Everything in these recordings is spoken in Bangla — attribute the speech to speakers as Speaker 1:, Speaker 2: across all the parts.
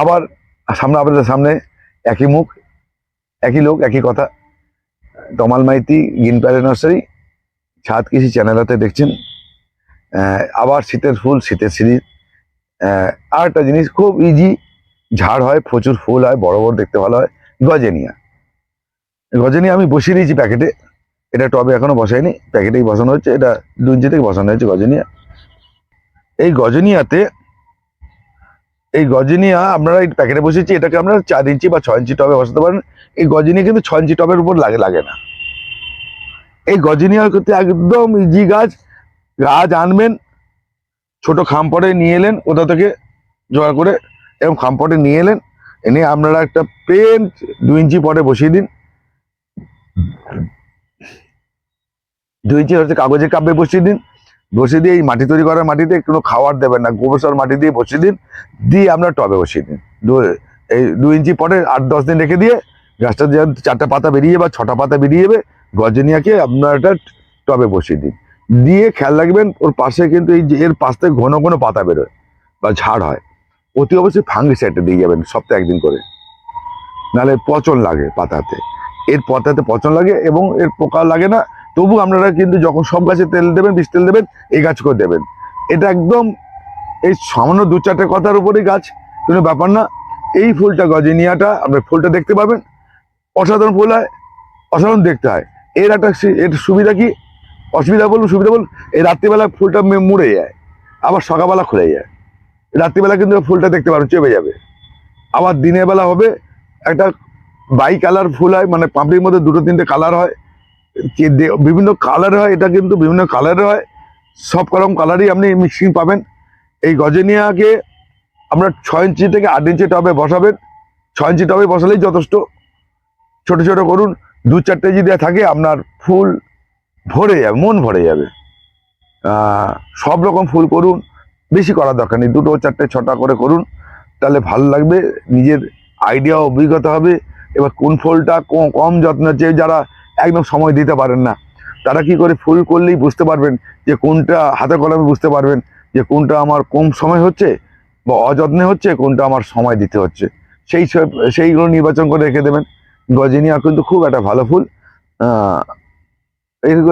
Speaker 1: আবার সামনে আপনাদের সামনে একই মুখ, একই লোক, একই কথা। Tamal Maity green palace nursery, ছাদ কৃষি চ্যানেলতে দেখছেন। আবার শীতের ফুল, শীতের সিরিজ আর একটা জিনিস, খুব ইজি ঝাড় হয়, প্রচুর ফুল হয়, বড় বড় দেখতে ভালো হয়, গজেনিয়া। গজেনিয়া আমি বসিয়ে দিয়েছি প্যাকেটে। এটা টবে এখনও বসাইনি, প্যাকেটেই বসানো হচ্ছে, এটা দু থেকে বসানো হয়েছে গজেনিয়া। এই গজেনিয়াতে এই গজেনিয়া আপনারা এই প্যাকেটে বসেছি, এটাকে আপনারা চার ইঞ্চি বা ছয় ইঞ্চি টবে বসাতে পারেন। এই গজেনিয়া কিন্তু ছয় ইঞ্চি টবের উপর লাগে লাগে না। এই গজেনিয়া করতে একদম ইজি গাছ। গাছ আনবেন, ছোট খামপটে নিয়ে এলেন, কোথা থেকে জোগাড় করে এবং খামপটে নিয়ে এলেন, এনে আপনারা একটা পেন দু ইঞ্চি পটে বসিয়ে দিন। দু ইঞ্চি হচ্ছে কাগজের কাপে বসিয়ে দিন। বসিয়ে দিয়ে এই মাটি তৈরি করার মাটিতে কোনো খাবার দেবেন না গোবর সার মাটি দিয়ে বসিয়ে দিন, দিয়ে আপনার টবে বসিয়ে দিন। দু- এই দু ইঞ্চি পটে আট দশ দিন রেখে দিয়ে গাছটা যে চারটা পাতা বেরিয়ে বা ছটা পাতা বেরিয়ে যাবে গজনিয়াকে আপনার একটা টবে বসিয়ে দিন। দিয়ে খেয়াল রাখবেন, ওর পাশে কিন্তু এই যে এর পাশ থেকে ঘন ঘন পাতা বেরোয় বা ঝাড় হয়। অতি অবশ্যই ফাঙ্গিসাইডটা দিয়ে যাবেন সপ্তাহে একদিন করে। নাহলে পচন লাগে পাতাতে। এর পাতাতে পচন লাগে এবং এর পোকা লাগে না তবু আপনারা কিন্তু যখন সব গাছে তেল দেবেন, বিষ তেল দেবেন, এই গাছ করে দেবেন। এটা একদম এই সামান্য দু চারটে কথার উপরেই গাছ। কোনো ব্যাপার না। এই ফুলটা গজেনিয়াটা আপনার ফুলটা দেখতে পাবেন। অসাধারণ ফুল হয়, অসাধারণ দেখতে হয়। এর একটা এর সুবিধা কি? অসুবিধা বলুন, সুবিধা বলুন, এই রাত্রিবেলা ফুলটা মুড়ে যায়, আবার সকালবেলা খুলে যায়। রাত্রিবেলা কিন্তু ফুলটা দেখতে পাবেন, চেপে যাবে। আবার দিনের বেলা হবে, একটা বাই কালার ফুল হয় মানে পাপড়ির মধ্যে দুটো তিনটে কালার হয়। বিভিন্ন কালার হয়, এটা কিন্তু বিভিন্ন কালারের হয়। সব রকম কালারই আপনি মিক্সিং পাবেন। এই গজেনিয়াকে আপনার ছয় ইঞ্চি থেকে আট ইঞ্চি টবে বসাবেন। ছয় ইঞ্চি টবে বসালেই যথেষ্ট। ছোট ছোট করুন, দু চারটে যদি থাকে, আপনার ফুল ভরে যাবে, মন ভরে যাবে। সব রকম ফুল করুন, বেশি করার দরকার নেই, দুটো, চারটে, ছটা করে করুন। তাহলে ভালো লাগবে, নিজের আইডিয়া অভিজ্ঞতা হবে। এবার কোন ফুলটা কম যত্ন চেয়ে যারা একদম সময় দিতে পারেন না। তারা কি করে ফুল করলেই বুঝতে পারবেন যে কোনটা হাতে কলমে বুঝতে পারবেন যে কোনটা আমার কম সময় হচ্ছে বা অযত্নে হচ্ছে, কোনটা আমার সময় দিতে হচ্ছে। সেই সব- সেইগুলো নির্বাচন করে রেখে দেবেন। গজিনিয়া কিন্তু খুব একটা ভালো ফুল।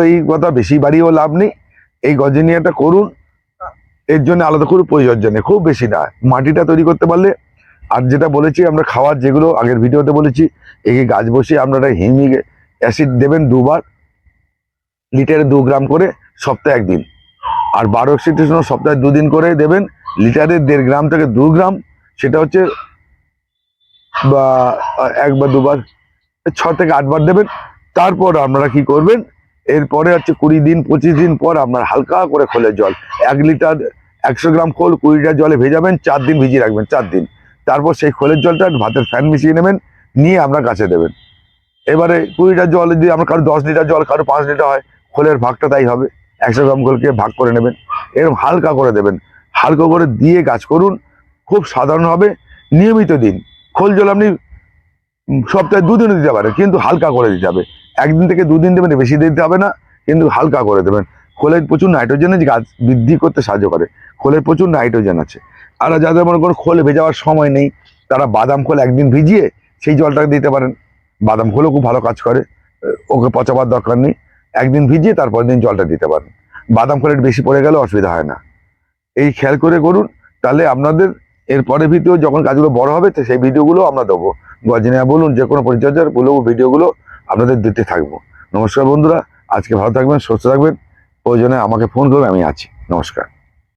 Speaker 1: এই কথা বেশি বাড়িয়েও লাভ নেই। এই গজিনিয়াটা করুন। এর জন্য আলাদা করে পরিচর্যা নেই। খুব বেশি না। মাটিটা তৈরি করতে পারলে, আর যেটা বলেছি আমরা খাওয়ার যেগুলো আগের ভিডিওতে বলেছি এই গাছ বসিয়ে আপনারা হিমিক অ্যাসিড দেবেন দুবার, লিটারে দু গ্রাম করে সপ্তাহে একদিন। আর বারো অক্সিটেশন সপ্তাহে দুদিন করে দেবেন, লিটারে দেড় গ্রাম থেকে দু গ্রাম, সেটা হচ্ছে বা, এক বা দুবার, ছ থেকে আটবার দেবেন। তারপর আপনারা কি করবেন, এরপরে হচ্ছে কুড়ি দিন, পঁচিশ দিন পর আপনার হালকা করে খোলের জল, এক লিটার একশো গ্রাম খোল, কুড়ি লিটার জলে ভেজাবেন, চার দিন ভিজিয়ে রাখবেন, চার দিন। তারপর সেই খোলের জলটা ভাতের ফ্যান মিশিয়ে নেবেন, নিয়ে আপনার গাছে দেবেন। এবারে কুড়ি লিটার জল যদি আমার কারও দশ লিটার জল, কারও পাঁচ লিটার হয়, খোলের ভাগটা তাই হবে। একশো গ্রাম খোলকে ভাগ করে নেবেন। এরকম হালকা করে দেবেন। হালকা করে দিয়ে গাছ করুন। খুব সাধারণ হবে। নিয়মিত দিন। খোল জল আপনি সপ্তাহে দুদিনও দিতে পারেন, কিন্তু হালকা করে দিতে হবে। একদিন থেকে দুদিন দেবেন, বেশি দিতে হবে না, কিন্তু হালকা করে দেবেন। খোলের প্রচুর নাইট্রোজেনের গাছ বৃদ্ধি করতে সাহায্য করে। খোলের প্রচুর নাইট্রোজেন আছে। আর যাদের মনে করো খোল ভেজাবার সময় নেই, তারা বাদাম খোল একদিন ভিজিয়ে সেই জলটাকে দিতে পারেন। বাদাম খুব ভালো কাজ করে ওকে পচাবার দরকার নেই। একদিন ভিজিয়ে তারপর দিন জলটা দিতে পারেন। বাদাম খোলের বেশি পড়ে গেলে অসুবিধা হয় না। এই খেয়াল করে করুন, তাহলে আপনাদের এর পরে ভিডিও যখন কাজগুলো বড় হবে, তো সেই ভিডিওগুলো আমরা দেবো। গজনিয়া বলুন, যে কোনো পরিচর্যার বলব ভিডিওগুলো আপনাদের দিতে থাকব। নমস্কার বন্ধুরা, আজকে ভালো থাকবেন, সুস্থ থাকবেন। প্রয়োজনে আমাকে ফোন করবেন, আমি আছি। নমস্কার।